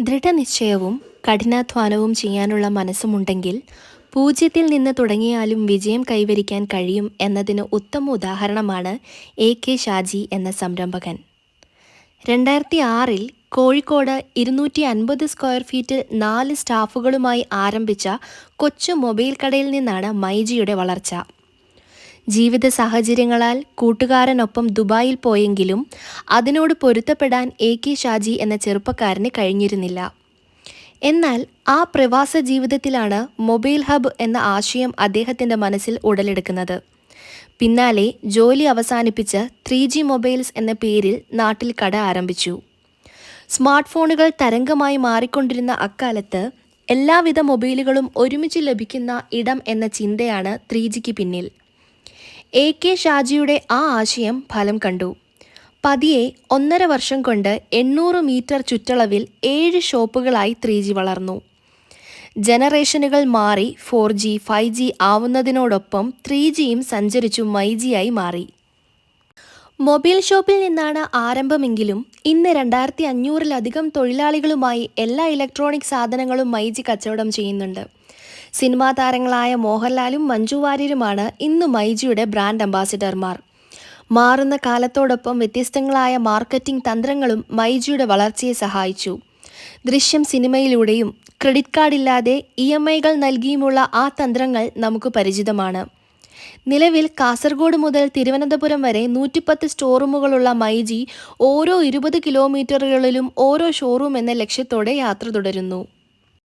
ദൃഢനിശ്ചയവും കഠിനാധ്വാനവും ചെയ്യാനുള്ള മനസ്സുമുണ്ടെങ്കിൽ പൂജ്യത്തിൽ നിന്ന് തുടങ്ങിയാലും വിജയം കൈവരിക്കാൻ കഴിയും എന്നതിന് ഉത്തമ ഉദാഹരണമാണ് എ കെ ഷാജി എന്ന സംരംഭകൻ. രണ്ടായിരത്തി ആറിൽ കോഴിക്കോട് ഇരുന്നൂറ്റി അൻപത് സ്ക്വയർ ഫീറ്റിൽ നാല് സ്റ്റാഫുകളുമായി ആരംഭിച്ച കൊച്ചു മൊബൈൽ കടയിൽ നിന്നാണ് മൈജിയുടെ വളർച്ച. ജീവിത സാഹചര്യങ്ങളാൽ കൂട്ടുകാരനൊപ്പം ദുബായിൽ പോയെങ്കിലും അതിനോട് പൊരുത്തപ്പെടാൻ എ കെ ഷാജി എന്ന ചെറുപ്പക്കാരന് കഴിഞ്ഞിരുന്നില്ല. എന്നാൽ ആ പ്രവാസ ജീവിതത്തിലാണ് മൊബൈൽ ഹബ് എന്ന ആശയം അദ്ദേഹത്തിന്റെ മനസ്സിൽ ഉടലെടുക്കുന്നത്. പിന്നാലെ ജോലി അവസാനിപ്പിച്ച് ത്രീ ജി മൊബൈൽസ് എന്ന പേരിൽ നാട്ടിൽ കട ആരംഭിച്ചു. സ്മാർട്ട് ഫോണുകൾ തരംഗമായി മാറിക്കൊണ്ടിരുന്ന അക്കാലത്ത് എല്ലാവിധ മൊബൈലുകളും ഒരുമിച്ച് ലഭിക്കുന്ന ഇടം എന്ന ചിന്തയാണ് ത്രീ ജിക്ക് പിന്നിൽ. എ കെ ഷാജിയുടെ ആ ആശയം ഫലം കണ്ടു. പതിയെ ഒന്നര വർഷം കൊണ്ട് എണ്ണൂറ് മീറ്റർ ചുറ്റളവിൽ ഏഴ് ഷോപ്പുകളായി ത്രീ ജി വളർന്നു. ജനറേഷനുകൾ മാറി ഫോർ ജി ഫൈവ് ജി ആവുന്നതിനോടൊപ്പം ത്രീ ജിയും സഞ്ചരിച്ചു മൈ ജിയായി മാറി. മൊബൈൽ ഷോപ്പിൽ നിന്നാണ് ആരംഭമെങ്കിലും ഇന്ന് രണ്ടായിരത്തി അഞ്ഞൂറിലധികം തൊഴിലാളികളുമായി എല്ലാ ഇലക്ട്രോണിക് സാധനങ്ങളും മൈജി കച്ചവടം ചെയ്യുന്നുണ്ട്. സിനിമാ താരങ്ങളായ മോഹൻലാലും മഞ്ജു വാര്യരുമാണ് ഇന്ന് മൈജിയുടെ ബ്രാൻഡ് അംബാസിഡർമാർ. മാറുന്ന കാലത്തോടൊപ്പം വ്യത്യസ്തങ്ങളായ മാർക്കറ്റിംഗ് തന്ത്രങ്ങളും മൈജിയുടെ വളർച്ചയെ സഹായിച്ചു. ദൃശ്യം സിനിമയിലൂടെയും ക്രെഡിറ്റ് കാർഡില്ലാതെ ഇ എം ഐകൾ നൽകിയുമുള്ള ആ തന്ത്രങ്ങൾ നമുക്ക് പരിചിതമാണ്. നിലവിൽ കാസർഗോഡ് മുതൽ തിരുവനന്തപുരം വരെ നൂറ്റിപ്പത്ത് സ്റ്റോറൂമുകളുള്ള മൈജി ഓരോ ഇരുപത് കിലോമീറ്ററുകളിലും ഓരോ ഷോറൂം എന്ന ലക്ഷ്യത്തോടെ യാത്ര തുടരുന്നു.